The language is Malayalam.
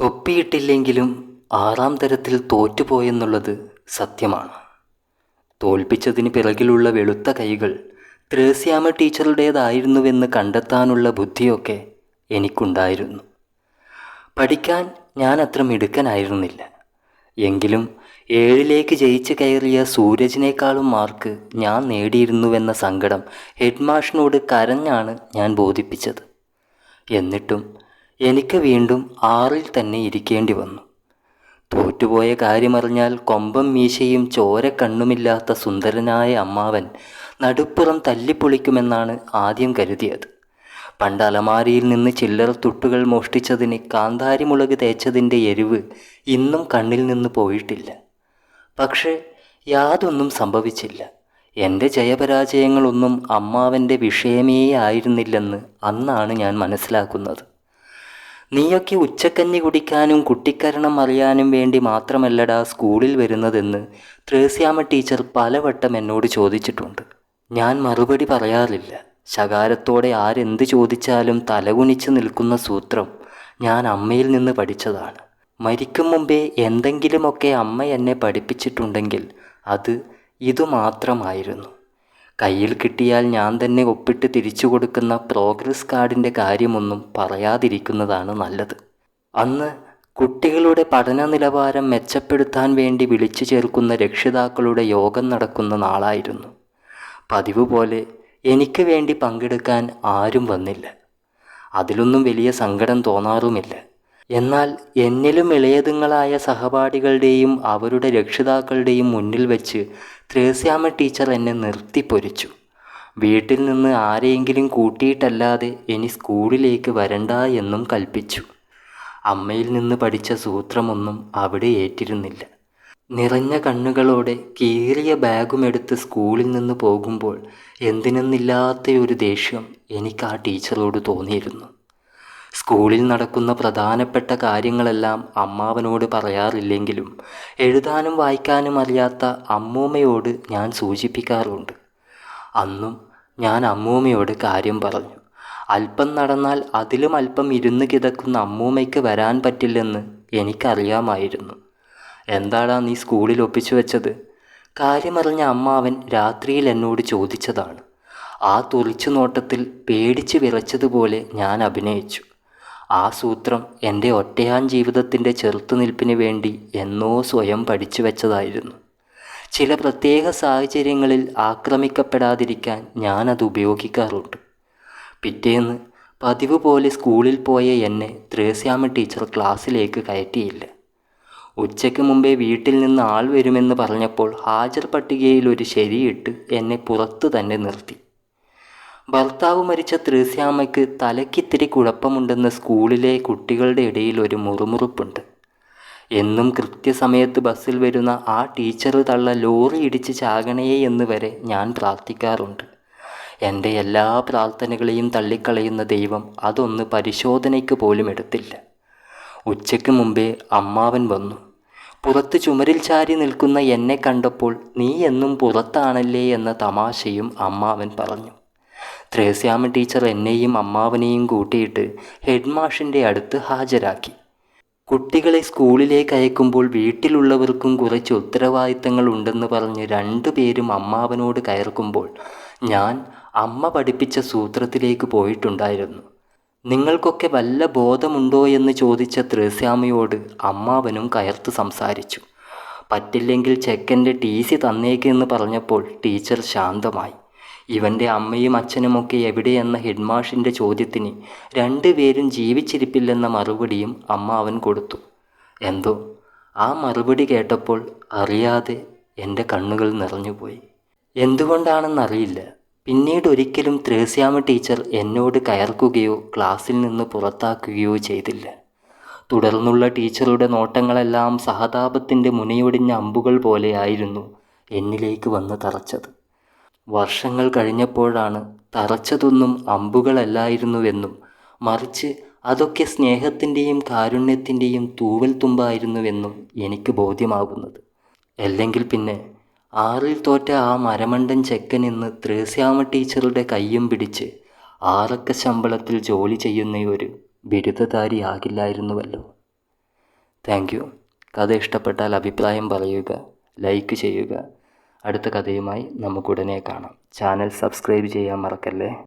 തൊപ്പിയിട്ടില്ലെങ്കിലും ആറാം തരത്തിൽ തോറ്റുപോയെന്നുള്ളത് സത്യമാണ്. തോൽപ്പിച്ചതിന് പിറകിലുള്ള വെളുത്ത കൈകൾ ത്രേസ്യാമ ടീച്ചറുടേതായിരുന്നുവെന്ന് കണ്ടെത്താനുള്ള ബുദ്ധിയൊക്കെ എനിക്കുണ്ടായിരുന്നു. പഠിക്കാൻ ഞാൻ അത്ര മിടുക്കനായിരുന്നില്ല. എങ്കിലും ഏഴിലേക്ക് ജയിച്ച് കയറിയ സൂരജിനേക്കാളും മാർക്ക് ഞാൻ നേടിയിരുന്നുവെന്ന സങ്കടം ഹെഡ്മാഷിനോട് കരഞ്ഞാണ് ഞാൻ ബോധിപ്പിച്ചത്. എന്നിട്ടും എനിക്ക് വീണ്ടും ആറിൽ തന്നെ ഇരിക്കേണ്ടി വന്നു. തോറ്റുപോയ കാര്യമറിഞ്ഞാൽ കൊമ്പം മീശയും ചോര കണ്ണുമില്ലാത്ത സുന്ദരനായ അമ്മാവൻ നടുപ്പുറം തല്ലിപ്പൊളിക്കുമെന്നാണ് ആദ്യം കരുതിയത്. പണ്ട് അലമാരിയിൽ നിന്ന് ചില്ലറ തുട്ടുകൾ മോഷ്ടിച്ചതിന് കാന്താരി മുളക് തേച്ചതിന്റെ എരിവ് ഇന്നും കണ്ണിൽ നിന്ന് പോയിട്ടില്ല. പക്ഷേ യാതൊന്നും സംഭവിച്ചില്ല. എന്റെ ജയപരാജയങ്ങളൊന്നും അമ്മാവന്റെ വിഷയമേ ആയിരുന്നില്ലെന്ന് അന്നാണ് ഞാൻ മനസ്സിലാക്കുന്നത്. നീയൊക്കെ ഉച്ചക്കഞ്ഞി കുടിക്കാനും കുട്ടിക്കരണം അറിയാനും വേണ്ടി മാത്രമല്ലടാ സ്കൂളിൽ വരുന്നതെന്ന് ത്രേസ്യാമ ടീച്ചർ പലവട്ടം എന്നോട് ചോദിച്ചിട്ടുണ്ട്. ഞാൻ മറുപടി പറയാറില്ല. ശകാരത്തോടെ ആരെന്ത് ചോദിച്ചാലും തലകുനിച്ച് നിൽക്കുന്ന സൂത്രം ഞാൻ അമ്മയിൽ നിന്ന് പഠിച്ചതാണ്. മരിക്കും മുമ്പേ എന്തെങ്കിലുമൊക്കെ അമ്മ എന്നെ പഠിപ്പിച്ചിട്ടുണ്ടെങ്കിൽ അത് ഇതുമാത്രമായിരുന്നു. കയ്യിൽ കിട്ടിയാൽ ഞാൻ തന്നെ ഒപ്പിട്ട് തിരിച്ചു കൊടുക്കുന്ന പ്രോഗ്രസ് കാർഡിന്റെ കാര്യമൊന്നും പറയാതിരിക്കുന്നതാണ് നല്ലത്. അന്ന് കുട്ടികളുടെ പഠന നിലവാരം മെച്ചപ്പെടുത്താൻ വേണ്ടി വിളിച്ചു ചേർക്കുന്ന രക്ഷിതാക്കളുടെ യോഗം നടക്കുന്ന നാളായിരുന്നു. പതിവ് പോലെ എനിക്ക് വേണ്ടി പങ്കെടുക്കാൻ ആരും വന്നില്ല. അതിലൊന്നും വലിയ സങ്കടം തോന്നാറുമില്ല. എന്നാൽ എന്നിലും ഇളയതുങ്ങളായ സഹപാഠികളുടെയും അവരുടെ രക്ഷിതാക്കളുടെയും മുന്നിൽ വെച്ച് ത്രേസ്യാമ ടീച്ചർ എന്നെ നിർത്തിപ്പൊരിച്ചു വീട്ടിൽ നിന്ന് ആരെയെങ്കിലും കൂട്ടിയിട്ടല്ലാതെ ഇനി സ്കൂളിലേക്ക് വരണ്ട എന്നും കൽപ്പിച്ചു. അമ്മയിൽ നിന്ന് പഠിച്ച സൂത്രമൊന്നും അവിടെ ഏറ്റിരുന്നില്ല. നിറഞ്ഞ കണ്ണുകളോടെ കീറിയ ബാഗുമെടുത്ത് സ്കൂളിൽ നിന്ന് പോകുമ്പോൾ എന്തിനെന്നില്ലാത്ത ഒരു ദേഷ്യം എനിക്ക് ആ ടീച്ചറോട് തോന്നിയിരുന്നു. സ്കൂളിൽ നടക്കുന്ന പ്രധാനപ്പെട്ട കാര്യങ്ങളെല്ലാം അമ്മാവനോട് പറയാറില്ലെങ്കിലും എഴുതാനും വായിക്കാനും അറിയാത്ത അമ്മൂമ്മയോട് ഞാൻ സൂചിപ്പിക്കാറുണ്ട്. അന്നും ഞാൻ അമ്മൂമ്മയോട് കാര്യം പറഞ്ഞു. അല്പം നടന്നാൽ അതിലും അല്പം ഇരുന്ന് കിടക്കുന്ന അമ്മൂമ്മയ്ക്ക് വരാൻ പറ്റില്ലെന്ന് എനിക്കറിയാമായിരുന്നു. എന്താടാ നീ സ്കൂളിൽ ഒപ്പിച്ചു വെച്ചത്? കാര്യമറിഞ്ഞ അമ്മാവൻ രാത്രിയിൽ എന്നോട് ചോദിച്ചതാണ്. ആ തുറിച്ചു നോട്ടത്തിൽ പേടിച്ച് വിറച്ചതുപോലെ ഞാൻ അഭിനയിച്ചു. ആ സൂത്രം എന്റെ ഒറ്റയാൻ ജീവിതത്തിന്റെ ചെറുത്തുനിൽപ്പിന് വേണ്ടി എന്നോ സ്വയം പഠിച്ചു വെച്ചതായിരുന്നു. ചില പ്രത്യേക സാഹചര്യങ്ങളിൽ ആക്രമിക്കപ്പെടാതിരിക്കാൻ ഞാനത് ഉപയോഗിക്കാറുണ്ട്. പിറ്റേന്ന് പതിവ് പോലെ സ്കൂളിൽ പോയ എന്നെ ത്രേസ്യാമ ടീച്ചർ ക്ലാസ്സിലേക്ക് കയറ്റിയില്ല. ഉച്ചയ്ക്ക് മുമ്പേ വീട്ടിൽ നിന്ന് ആൾ വരുമെന്ന് പറഞ്ഞപ്പോൾ ഹാജർ പട്ടികയിൽ ഒരു ശരിയിട്ട് എന്നെ പുറത്തു തന്നെ നിർത്തി. ഭർത്താവ് മരിച്ച ത്രേസ്യാമയ്ക്ക് തലയ്ക്കിത്തിരി കുഴപ്പമുണ്ടെന്ന് സ്കൂളിലെ കുട്ടികളുടെ ഇടയിൽ ഒരു മുറുമുറുപ്പുണ്ട്. എന്നും കൃത്യസമയത്ത് ബസ്സിൽ വരുന്ന ആ ടീച്ചർ തള്ള ലോറി ഇടിച്ച് ചാകണേ എന്ന് വരെ ഞാൻ പ്രാർത്ഥിക്കാറുണ്ട്. എന്റെ എല്ലാ പ്രാർത്ഥനകളെയും തള്ളിക്കളയുന്ന ദൈവം അതൊന്ന് പരിശോധനയ്ക്ക് പോലും എടുത്തില്ല. ഉച്ചയ്ക്ക് മുമ്പേ അമ്മാവൻ വന്നു. പുറത്ത് ചുമരിൽ ചാരി നിൽക്കുന്ന എന്നെ കണ്ടപ്പോൾ നീ എന്നും പുറത്താണല്ലേ എന്ന തമാശയും അമ്മാവൻ പറഞ്ഞു. ത്രേസ്യാമ ടീച്ചർ എന്നെയും അമ്മാവനെയും കൂട്ടിയിട്ട് ഹെഡ് മാഷിന്റെ അടുത്ത് ഹാജരാക്കി. കുട്ടികളെ സ്കൂളിലേക്ക് അയക്കുമ്പോൾ വീട്ടിലുള്ളവർക്കും കുറച്ച് ഉത്തരവാദിത്തങ്ങൾ ഉണ്ടെന്ന് പറഞ്ഞ് രണ്ടുപേരും അമ്മാവനോട് കയർക്കുമ്പോൾ ഞാൻ അമ്മ പഠിപ്പിച്ച സൂത്രത്തിലേക്ക് പോയിട്ടുണ്ടായിരുന്നു. നിങ്ങൾക്കൊക്കെ വല്ല ബോധമുണ്ടോ എന്ന് ചോദിച്ച ത്രേസ്യാമയോട് അമ്മാവനും കയർത്ത് സംസാരിച്ചു. പറ്റില്ലെങ്കിൽ ചെക്കന്റെ ടി സി തന്നേക്കെന്ന് പറഞ്ഞപ്പോൾ ടീച്ചർ ശാന്തമായി. ഇവന്റെ അമ്മയും അച്ഛനുമൊക്കെ എവിടെയെന്ന ഹെഡ്മാഷിന്റെ ചോദ്യത്തിന് രണ്ടുപേരും ജീവിച്ചിരിപ്പില്ലെന്ന മറുപടിയും അമ്മ അവൻ കൊടുത്തു. എന്തോ? ആ മറുപടി കേട്ടപ്പോൾ അറിയാതെ എന്റെ കണ്ണുകൾ നിറഞ്ഞുപോയി. എന്തുകൊണ്ടാണെന്നറിയില്ല. പിന്നീട് ഒരിക്കലും ത്രേസ്യാമ ടീച്ചർ എന്നോട് കയർക്കുകയോ ക്ലാസ്സിൽ നിന്ന് പുറത്താക്കുകയോ ചെയ്തില്ല. തുടർന്നുള്ള ടീച്ചറുടെ നോട്ടങ്ങളെല്ലാം സഹതാപത്തിന്റെ മുനയൊടിഞ്ഞ അമ്പുകൾ പോലെയായിരുന്നു എന്നിലേക്ക് വന്ന് തറച്ചത്. വർഷങ്ങൾ കഴിഞ്ഞപ്പോഴാണ് തറച്ചതൊന്നും അമ്പുകളല്ലായിരുന്നുവെന്നും മറിച്ച് അതൊക്കെ സ്നേഹത്തിന്റെയും കാരുണ്യത്തിന്റെയും തൂവൽ തുമ്പായിരുന്നുവെന്നും എനിക്ക് ബോധ്യമാകുന്നത്. അല്ലെങ്കിൽ പിന്നെ ആറിൽ തോറ്റ ആ മരമണ്ടൻ ചെക്കൻ ഇന്ന് ത്രേസ്യാമ ടീച്ചറുടെ കയ്യും പിടിച്ച് ആറക്ക ശമ്പളത്തിൽ ജോലി ചെയ്യുന്ന ഒരു ബിരുദധാരിയാകില്ലായിരുന്നുവല്ലോ. Thank you. കഥ ഇഷ്ടപ്പെട്ടാൽ അഭിപ്രായം പറയുക ലൈക്ക് ചെയ്യുക അടുത്ത കഥയുമായി നമുക്കുടനെ കാണാം. ചാനൽ സബ്സ്ക്രൈബ് ചെയ്യാൻ മറക്കല്ലേ?